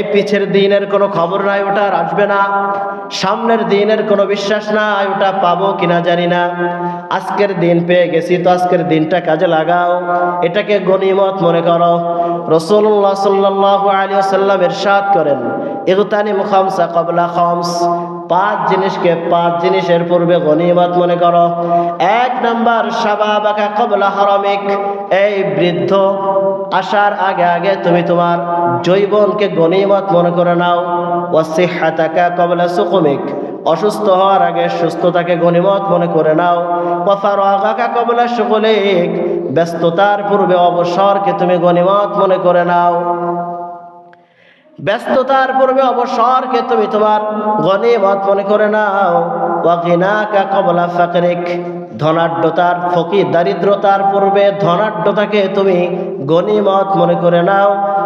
এই পিছের দিনের কোনো খবর নাই, ওটা আসবে না। সামনের দিনের কোনো বিশ্বাস নাই, ওটা পাবো কিনা জানি না। আজকের দিন পেয়ে গেছি, তো আজকের দিনটা কাজে লাগাও। এটাকে গনিমত মনে করো। রসুল্লাহ সাল্লাহ আলী সাল্লাম এরশাদ করেন, ইগতানি মুখামসা কবলা খমস। পাঁচ জিনিসকে পাঁচ জিনিসের পূর্বে গনিমত মনে করো। এক নাম্বার সাবাবাকা কবলা হরমিক। এই বৃদ্ধ আসার আগে আগে তুমি তোমার জৈবনকে গনিমত মনে করে নাও। ওয়াসিহাতাকা কবলা সুকুমিক। অসুস্থ হওয়ার আগে সুস্থতাকে গনিমত মনে করে নাও। ওয়াফারাগাকা কবলা সুকুলিক। ব্যস্ততার পূর্বে অবসরকে তুমি গনিমত মনে করে নাও। ব্যস্ততার পূর্বে অবসরকে তুমি তোমার গনিমত মনে করে নাও। ওয়াগিনাকা কবলা ফাকরিক। ধনাঢ্যতার, ফকির দারিদ্রতার পূর্বে ধনাঢ্যতাকে তুমি গনিমত মনে করে নাও।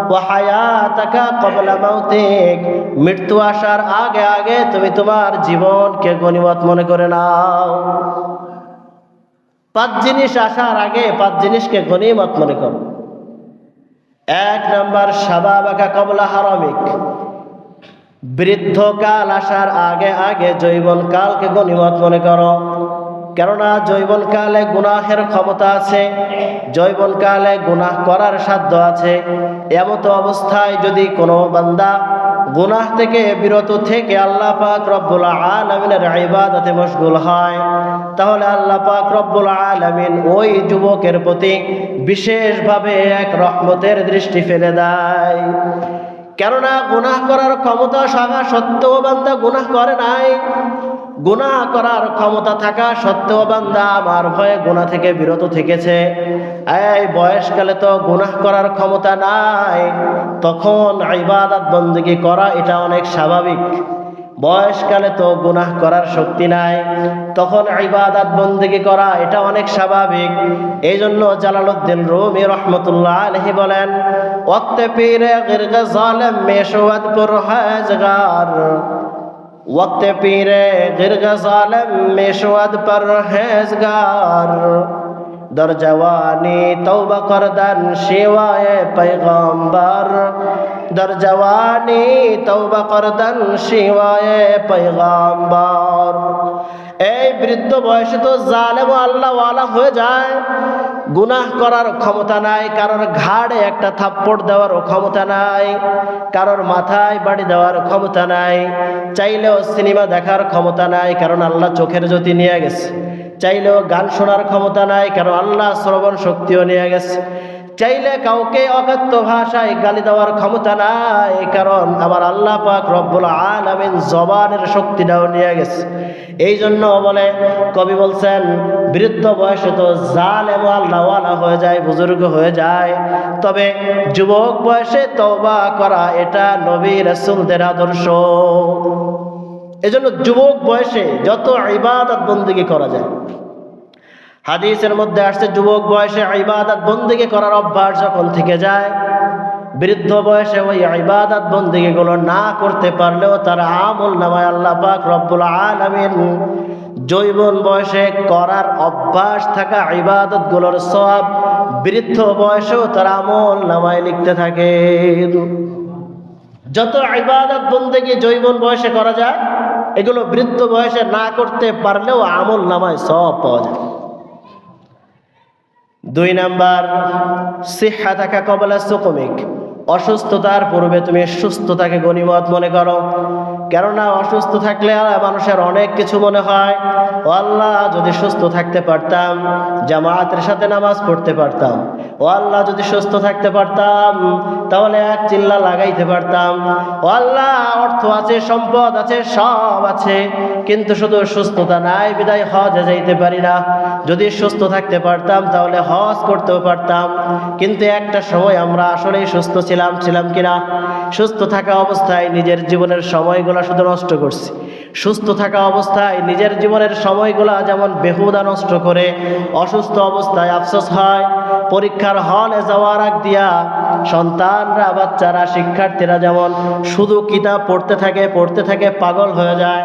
মৃত্যু আসার আগে আগে তুমি তোমার জীবনকে গনিমত মনে করে নাও। পাঁচ জিনিস আসার আগে পাঁচ জিনিসকে গনিমত মনে করো। এক নাম্বার সাবাবাকা কবলা হারামিক। বৃদ্ধকাল আসার আগে আগে জৈবন কালকে গণিমত মনে করো। কেননা জৈবন কালে গুনাহের ক্ষমতা আছে জৈবন কালে গুনাহ করার সাধ্য আছে। এমতো অবস্থায় যদি কোনো বান্দা গুনাহ থেকে বিরত থেকে আল্লাহ পাক রব্বুল আলমিনের ইবাদতে মশগুল হয়, তাহলে আল্লাহ পাক রব্বুল আলমিন ওই যুবকের প্রতি বিশেষভাবে এক রহমতের দৃষ্টি ফেলে দেয়। কেননা গুনাহ করার ক্ষমতা থাকা সত্ত্বেও বান্দা গুনাহ করে নাই। গুনাহ করার ক্ষমতা থাকা সত্ত্বেও বান্দা আমার ভয়ে গুনাহ থেকে বিরত থেকেছে। এই বয়সকালে তো গুনাহ করার ক্ষমতা নাই। তখন ইবাদত বন্দিগি করা এটা অনেক স্বাভাবিক। বয়সকালে তো গুনাহ করার শক্তি নাই, তখন ইবাদাত বন্দিকে করা এটা অনেক স্বাভাবিক। এই জন্য জালালুদ্দিন রুমি রহমতুল্লাহ আলহি বলেন, ওয়াক্তে পীরে গিরগে জালেম মেশওয়াদ পর হেজগার ওয়াক্তে পীরে গিরগে জালেম মেশওয়াদ পর হেজগার দরজওয়ানি তওবা করদান সেওয়ায়ে পয়গম্বর। در তৌবা توبہ শিবায় شیوائے এই বৃদ্ধ বয়সে তো জালেম আল্লাহওয়ালা হয়ে যায়। গুনাহ করার ক্ষমতা নাই, কারোর ঘাড়ে একটা থাপ্পড় দেওয়ার ক্ষমতা নাই, কারোর মাথায় বাড়ি দেওয়ার ক্ষমতা নাই, চাইলেও সিনেমা দেখার ক্ষমতা নাই, কারণ আল্লাহ চোখের জ্যোতি নিয়ে গেছে। চাইলেও গান শোনার ক্ষমতা নাই, কারণ আল্লাহ শ্রবণ শক্তিও নিয়ে গেছে। চাইলে কাউকে অকাত্য ভাষায় গালি দেওয়ার ক্ষমতা নাই, কারণ আমার আল্লাহ পাক রব্বুল আলামিন জবানের শক্তিটাও নিয়ে গেছে। এই জন্য বলে, কবি বলছেন, বৃদ্ধ বয়সে তো জাল এবং আল্লাহওয়ালা হয়ে যায়, বুজুর্গ হয়ে যায়। তবে যুবক বয়সে তওবা করা এটা নবী রসুলদের আদর্শ। এজন্য যুবক বয়সে যত ইবাদত বন্দিগি করা যায় হাদিসের মধ্যে আসছে, যুবক বয়সে ইবাদত বন্দিগি করার অভ্যাস যখন থেকে যায়, বৃদ্ধ বয়সে ওই ইবাদত বন্দিগিগুলো না করতে পারলেও তার আমল নামায় আল্লাহ পাক রব্বুল আলামিন জৈবন বয়সে করার অভ্যাস থাকা ইবাদতগুলোর সব বৃদ্ধ বয়সেও তার আমল নামায় লিখতে থাকে। যত ইবাদত বন্দেগি জৈবন বয়সে করা যায়, এগুলো বৃদ্ধ বয়সে না করতে পারলেও আমল নামায় সব পাওয়া যায়। দুই নাম্বার সিহা থাকা কবলা সুকমিক অসুস্থতার পূর্বে তুমি সুস্থতাকে গণিমত মনে করো। কেননা অসুস্থ থাকলে মানুষের অনেক কিছু মনে হয়। ও আল্লাহ, যদি সুস্থ থাকতে পারতাম, জামায়াতের সাথে নামাজ পড়তে পারতাম। ও আল্লাহ, যদি সুস্থ থাকতে পারতাম, তাহলে এক চিল্লা লাগাইতে পারতাম। ও আল্লাহ, অর্থ আছে, সম্পদ আছে, সব আছে। কিন্তু শুধু সুস্থতা নাই, বিদায় হজে যাইতে পারি না। যদি সুস্থ থাকতে পারতাম, তাহলে হজ করতেও পারতাম। কিন্তু একটা সময় আমরা আসলেই সুস্থ ছিলাম। ছিলাম ছিলাম কিনা? সুস্থ থাকা অবস্থায় নিজের জীবনের সময়গুলো শুধু নষ্ট করছি। সুস্থ থাকা অবস্থায় নিজের জীবনের সময়গুলা যেমন বেহুদা নষ্ট করে অসুস্থ অবস্থায় আফসোস হয় পরীক্ষার হলে যাওয়ার আগ দিয়া সন্তানরা, বাচ্চারা, শিক্ষার্থীরা যেমন শুধু কিতাব পড়তে থাকে পড়তে থাকে, পাগল হয়ে যায়,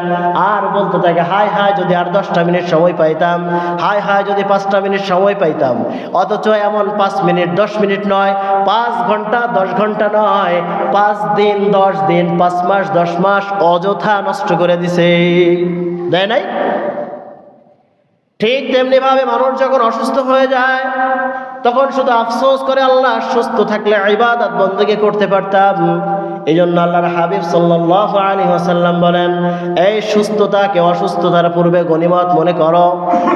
আর বলতে থাকে, হায় হায় যদি আর দশটা মিনিট সময় পাইতাম, হায় হায় যদি পাঁচটা মিনিট সময় পাইতাম, অথচ এমন পাঁচ মিনিট, দশ মিনিট নয়, পাঁচ ঘণ্টা, দশ ঘণ্টা নয়, পাঁচ দিন, দশ দিন, পাঁচ মাস, দশ মাস অযথা নষ্ট করে দিছে। দেয় নাই? ঠিক তেমনি ভাবে মানুষ যখন অসুস্থ হয়ে যায়, তখন শুধু আফসোস করে আল্লাহ, সুস্থ থাকলে ইবাদত বন্দী করতে পারতাম। এই জন্য আল্লাহর হাবিব সাল্লাহ আলী ওয়াসাল্লাম বলেন, এই সুস্থতাকে অসুস্থতার পূর্বে গনিমত মনে করো।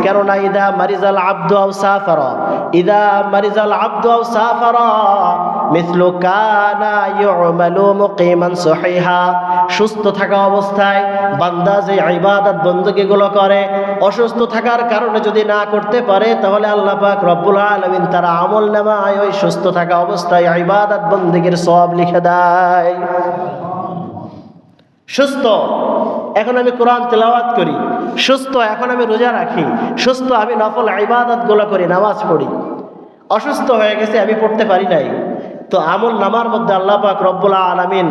কেননা ইদা মারিজাল আব্দু আও সাফার, ইদা মারিজাল আব্দু আও সাফার মিসলু কানা সুস্থ থাকা অবস্থায় বান্দা যে ইবাদত বন্দীগুলো করে, অসুস্থ থাকার কারণে যদি না করতে পারে, তাহলে আল্লাহ পাক রব্বুল আলামিন তারা আমল নামায় ওই সুস্থ থাকা অবস্থায় ইবাদত বন্দীগীর সব লিখে দেয়। সুস্থ, এখন আমি কোরআন তেলাওয়াত করি। সুস্থ, এখন আমি রোজা রাখি। সুস্থ, আমি নফল ইবাদতগুলো করি, নামাজ পড়ি। অসুস্থ হয়ে গেছে, আমি পড়তে পারি নাই। তো আমল নামার মধ্যে আল্লাহ পাক রব্বুল আলামিন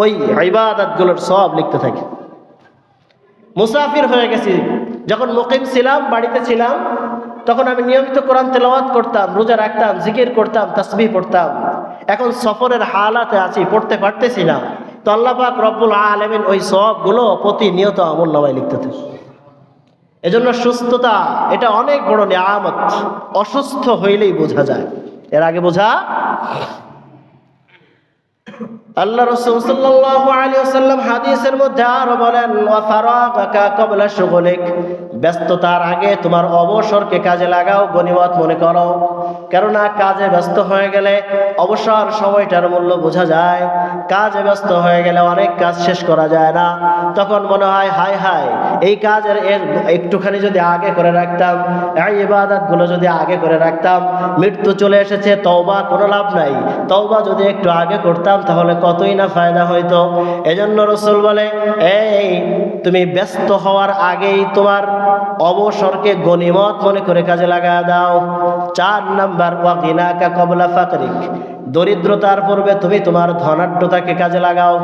ওই ইবাদতগুলোর সব লিখতে থাকে। মুসাফির হয়ে গেছি। যখন মুকিম ছিলাম, বাড়িতে ছিলাম, তখন আমি নিয়মিত কোরআন তেলাওয়াত করতাম, রোজা রাখতাম, জিকির করতাম, তসবিহ পড়তাম। এখন সফরের হালাতে আছি, পড়তে পারতেছি না তো আল্লাহ পাক রব্বুল আলমিন ওই সবগুলো প্রতিনিয়ত আমল নামায় লিখতে থাকে। এজন্য সুস্থতা, এটা অনেক বড় নিয়ামত। অসুস্থ হইলেই বোঝা যায়। এর আগে বোঝা আল্লাহ রসুল সাল্লাল্লাহু আলাইহি ওয়াসাল্লাম হাদিসের মধ্যে আরও বলেন, ওয়া ফারাকাকা ক্বাবলা শুগলিক ব্যস্ততার আগে তোমার অবসরকে কাজে লাগাও গনিমত মনে করো। কেননা কাজে ব্যস্ত হয়ে গেলে অবসর সময়টার মূল্য বোঝা যায়। কাজে ব্যস্ত হয়ে গেলে অনেক কাজ শেষ করা যায় না। তখন মনে হয়, হায় হায়, এই কাজের এর একটুখানি যদি আগে করে রাখতাম, এই ইবাদতগুলো যদি আগে করে রাখতাম, মৃত্যু চলে এসেছে, তওবা কোনো লাভ নাই। তওবা যদি একটু আগে করতাম, তাহলে কতই না ফায়দা হইতো? এজন্য রসুল বলে, এই, তুমি ব্যস্ত হওয়ার আগেই তোমার অবসরকে গনিমত মনে করে কাজে লাগা দাও। চার নাম্বার ওয়াকিনাকা কবলা ফাকরিক। দরিদ্রতার পূর্বে তুমি তোমার ধনাঢ্যতাকে কাজে লাগাও।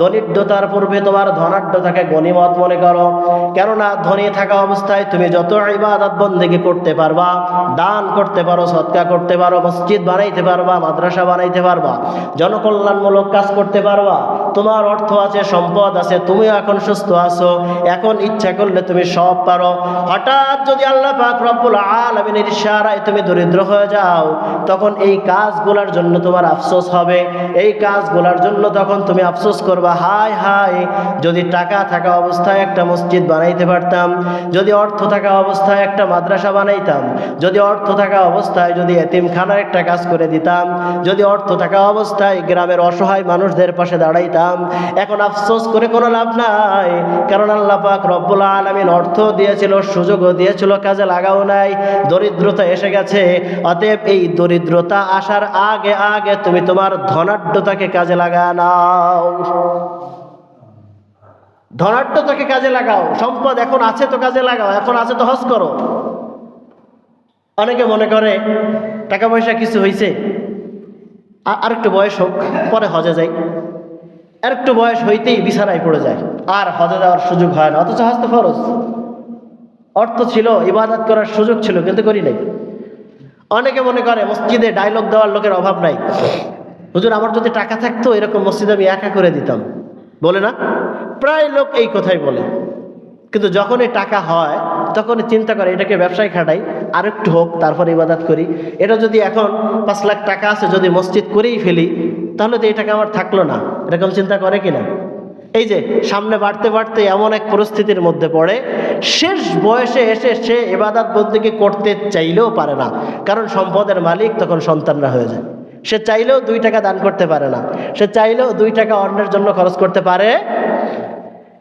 দরিদ্রতার পূর্বে তোমার ধনাঢ্যতাকে গনিমত মনে করো। কেননা ধনী থাকা অবস্থায় তুমি যত ইবাদত বন্দেগি করতে পারবা, দান করতে পারো, সৎকা করতে পারো, মসজিদ বানাইতে পারবা, মাদ্রাসা বানাইতে পারবা, জনকল্যাণমূলক কাজ করতে পারবা তোমার অর্থ আছে, সম্পদ আছে, তুমিও এখন সুস্থ আছো, এখন ইচ্ছা করলে তুমি সব পারো। হঠাৎ যদি আল্লাহ পাক রব্বুল আলামিনের ইশারায় তুমি দরিদ্র হয়ে যাও, তখন এই কাজগুলোর জন্য তোমার আফসোস হবে। এই কাজগুলোর জন্য তখন তুমি আফসোস করবা, হায় হায়, যদি টাকা থাকা অবস্থায় একটা মসজিদ বানাইতে পারতাম, যদি অর্থ থাকা অবস্থায় একটা মাদ্রাসা বানাইতাম, যদি অর্থ থাকা অবস্থায় যদি এতিমখানার একটা কাজ করে দিতাম, যদি অর্থ থাকা অবস্থায় গ্রামের অসহায় মানুষদের পাশে দাঁড়াইতাম এখন আফসোস করে কোনো লাভ নাই। কারণ আল্লাহ পাক রব্বুল আলমিন অর্থ দিয়েছিল, সুযোগও দিয়েছিল, কাজে লাগাও নাই। দরিদ্রতা এসে গেছে। অতএব এই দরিদ্রতা আসার আগে আগে তুমি তোমার ধনাঢ্যতাকে কাজে লাগা নাও। ধনাঢ্যতাকে কাজে লাগাও। সম্পদ এখন আছে তো কাজে লাগাও। এখন আছে তো হজ করো। অনেকে মনে করে, টাকা পয়সা কিছু হয়েছে আর একটু বয়স হোক, পরে হজে যাই। আর একটু বয়স হইতেই বিছানায় পড়ে যায়। আর হজে যাওয়ার সুযোগ হয় না, অথচ হজ ফরজ। অর্থ ছিল, ইবাদত করার সুযোগ ছিল, কিন্তু করি নাই। অনেকে মনে করে, মসজিদে ডায়লগ দেওয়ার লোকের অভাব নাই। হুজুর, আমার যদি টাকা থাকতো, এরকম মসজিদ আমি একা করে দিতাম। বলে না? প্রায় লোক এই কথাই বলে। কিন্তু যখন এই টাকা হয় তখন চিন্তা করে, এটাকে ব্যবসায় খাটাই আর একটু হোক, তারপর ইবাদত করি। এটা যদি এখন পাঁচ লাখ টাকা আছে, যদি মসজিদ করেই ফেলি তাহলে তো এই টাকা আমার থাকল না। এরকম চিন্তা করে কিনা? এই যে সামনে বাড়তে বাড়তে এমন এক পরিস্থিতির মধ্যে পড়ে, শেষ বয়সে এসে সে এবাদাত বন্দিকে করতে চাইলেও পারে না। কারণ সম্পদের মালিক তখন সন্তানরা হয়ে যায়। সে চাইলেও দুই টাকা দান করতে পারে না। সে চাইলেও দুই টাকা অন্যের জন্য খরচ করতে পারে।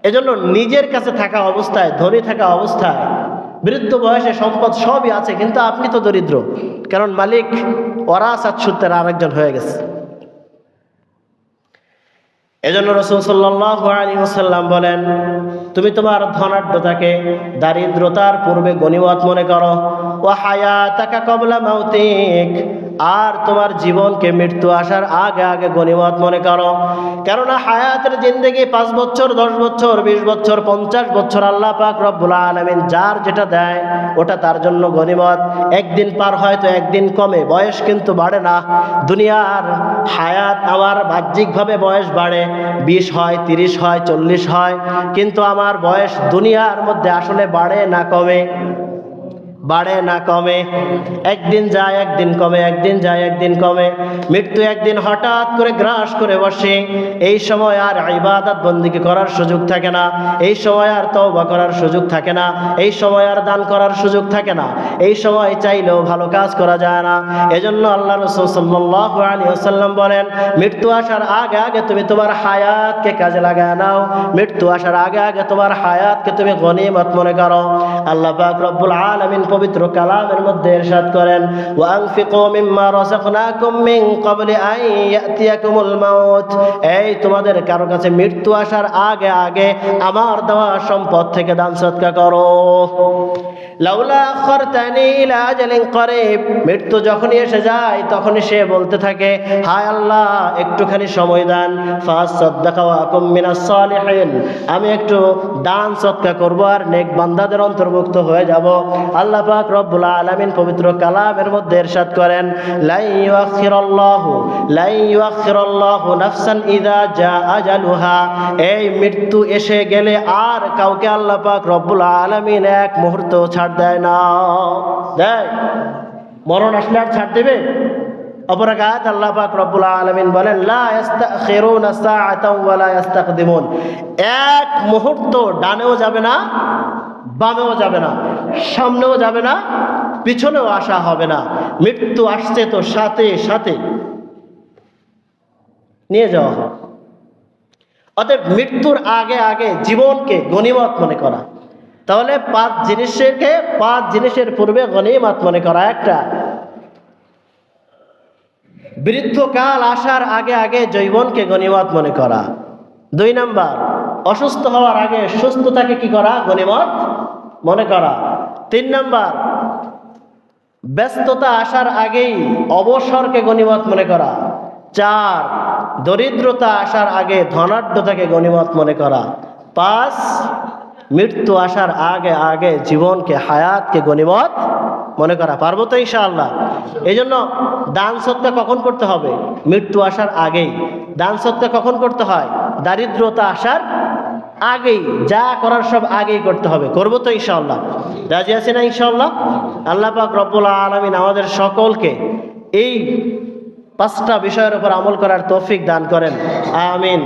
এজন্য নিজের কাছে থাকা অবস্থায়, ধনী থাকা অবস্থায়, বৃদ্ধ বয়সে সম্পদ সবই আছে, কিন্তু আপনি তো দরিদ্র। কারণ মালিক ওরাসাত সূত্রের আরেকজন হয়ে গেছে। এজন্য রসুল সাল্লাহ আলী ওসাল্লাম বলেন, তুমি তোমার ধনাঢ্যতাকে দারিদ্রতার পূর্বে গণিমত মনে করো। ও হায়া তাকা কবলা মাউতিক। আর তোমার জীবনকে মৃত্যু আসার আগে আগে গণিমত মনে করো। কেননা হায়াতের জিন্দগি পাঁচ বছর, দশ বছর, বিশ বছর, পঞ্চাশ বছর আল্লাহ পাক রব্বুল আলমিন যার যেটা দেয়, ওটা তার জন্য গণিমত। একদিন পার হয়তো একদিন কমে, বয়স কিন্তু বাড়ে না। দুনিয়ার হায়াত আমার বাহ্যিকভাবে বয়স বাড়ে, বিশ হয়, তিরিশ হয়, চল্লিশ হয়, কিন্তু আমার বয়স দুনিয়ার মধ্যে আসলে বাড়ে না কমে। বাড়ে না কমে। একদিন যায়, একদিন কমে, একদিন যায়, একদিন কমে। মৃত্যু একদিন হঠাৎ করে গ্রাস করে বসে। এই সময় আর ইবাদত বন্দিকে করার সুযোগ থাকে না। এই সময় আর তওবা করার সুযোগ থাকে না। এই সময় আর দান করার সুযোগ থাকে না। এই সময় চাইলেও ভালো কাজ করা যায় না। এজন্য আল্লাহ রসুল সাল্লাহ আলী আসাল্লাম বলেন, মৃত্যু আসার আগে আগে তুমি তোমার হায়াতকে কাজে লাগায় নাও। মৃত্যু আসার আগে আগে তোমার হায়াতকে তুমি গনিমত মনে করো। আল্লাহ পাক রব্বুল আলামিন পবিত্র কালামের মধ্যে ইরশাদ করেন মিম্মা রাযাকনাকুম মিন ক্বাবলি আন ইয়াতিয়াকুমুল মাউত। এই তোমাদের কারও কাছে মৃত্যু আসার আগে আগে আমার দেওয়া সম্পদ থেকে দান সৎকা করো। লাউলা আখারতানি ইলা আজালিন মৃত্যু যখনই এসে যায়, তখনই সে বলতে থাকে, হায় আল্লাহ, একটুখানি সময় দান। ফাসাদদাকা ওয়া মিনাস সালিহিন। আমি একটু দান সৎকা করব আর নেক বান্দাদের অন্তর্ভুক্ত হয়ে যাব। আল্লাহ পাক রব্বুল আলামিন পবিত্র কালামের মধ্যে ইরশাদ করেন, লাই ইউআখিরাল্লাহু লাই ইউআখিরাল্লাহু নাফসান ইযা জা আজালুহা। এই মৃত্যু এসে গেলে আর কাউকে আল্লাহ পাক রব্বুল আলামিন এক মুহূর্ত ছাড় দেয় না। দেয়। মরণ আসলে আর ছাড় দেবে? অপর এক আয়াত আল্লাহ পাক রব্বুল আলামিন বলেন এক মুহূর্ত ডানেও যাবে না, বামেও যাবে না। সামনেও যাবে না, পিছনেও আসা হবে না। মৃত্যু আসছে তো সাথে সাথে নিয়ে যাওয়া হবে। অতএব মৃত্যুর আগে আগে জীবনকে গণিমত মনে করা। তাহলে পাঁচ জিনিসকে, পাঁচ জিনিসের পূর্বে গণিমত মনে করা। একটা বৃদ্ধকাল আসার আগে আগে জৈবনকে গণিমত মনে করা। দুই নাম্বার, অসুস্থ হওয়ার আগে সুস্থতাকে কি করা? গণিমত মনে করা। তিন নাম্বার, ব্যস্ততা আসার আগেই অবসরকে গণিমত মনে করা। চার, দরিদ্রতা আসার আগে ধনাঢ্যতাকে গণিমত মনে করা। পাঁচ, মৃত্যু আসার আগে আগে জীবনকে, হায়াতকে গণিমত মনে করা। পারব তো ইনশাআল্লাহ? এই জন্য দান সত্তা কখন করতে হবে? মৃত্যু আসার আগেই। দান সত্তা কখন করতে হয়? দারিদ্রতা আসার আগেই, যা করার সব আগেই করতে হবে। করব তো ইনশাআল্লাহ। রাজি আছি না ইনশাআল্লাহ? আল্লাহ পাক রব্বুল আলমিন আমাদের সকলকে এই পাঁচটা বিষয়ের উপর আমল করার তৌফিক দান করেন। আমিন।